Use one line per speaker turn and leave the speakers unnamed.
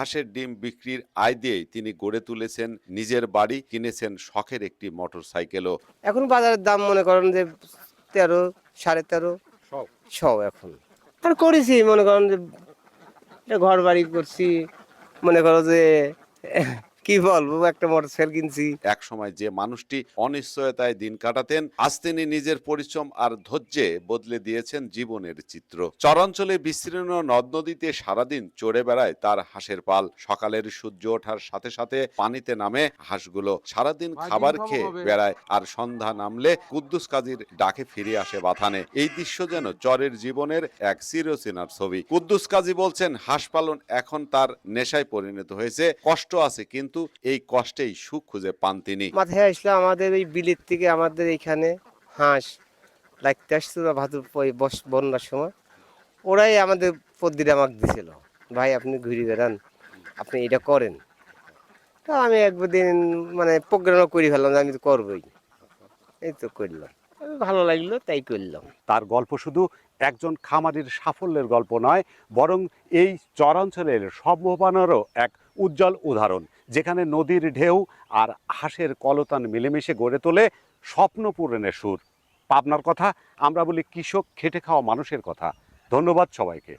হাঁসের ডিম বিক্রির আয় দিয়েই তিনি গড়ে তুলেছেন নিজের বাড়ি কিনেছেন শখের একটি মোটর সাইকেলও
এখন বাজারের দাম মনে করেন যে তেরো সাড়ে তেরো। সব। এখন। আর করেছি মনে করেন যে ঘর বাড়ি করছি মনে করো যে কি বলব একটা মোটর সাইকেল কিনছি।
এক সময় যে মানুষটি অনিশ্চয়তায় দিন কাটাতেন আজ তিনি নিজের পরিশ্রম আর ধৈর্যে বদলে দিয়েছেন জীবনের চিত্র। চরাঞ্চলে বিস্তীর্ণ নদ নদীতে সারাদিন চড়ে বেড়ায় তার হাঁসের পাল। সকালের সূর্য ওঠার সাথে সাথে পানিতে নামে হাঁসগুলো। সারাদিন খাবার খেয়ে বেড়ায় আর সন্ধ্যা নামলে কুদ্দুস কাজীর ডাকে ফিরে আসে বাথানে। এই দৃশ্য যেন চরের জীবনের এক চিরচেনার ছবি। কুদ্দুস কাজী বলছেন হাঁস পালন এখন তার নেশায় পরিণত হয়েছে। কষ্ট আছে কিন্তু এই কষ্টেই সুখ খুঁজে পান তিনি।
মাথায় আসলো আমাদের এই বিলের থেকে আমাদের এইখানে হাঁস লাগতে আসছিল ভাদুর বস- বন্যার সময়। ওরাই আমাদের পদ্দিরে আমাকে দিছিল। ভাই আপনি ঘুরে বেড়ান আপনি এটা করেন। তা আমি একদিন মানে প্রোগ্রামও করে ফেললাম যে আমি তো করবোই। এই তো করলাম। ভালো লাগল তাই করলাম।
তার গল্প শুধু একজন খামারির সাফল্যের গল্প নয় বরং এই চরাঞ্চলের সম্ভাবনারও এক উজ্জ্বল উদাহরণ। যেখানে নদীর ঢেউ আর হাঁসের কলতান মিলেমিশে গড়ে তোলে স্বপ্ন পূরণের সুর। পাবনার কথা, আমরা বলি কৃষক খেটে খাওয়া মানুষের কথা। ধন্যবাদ সবাইকে।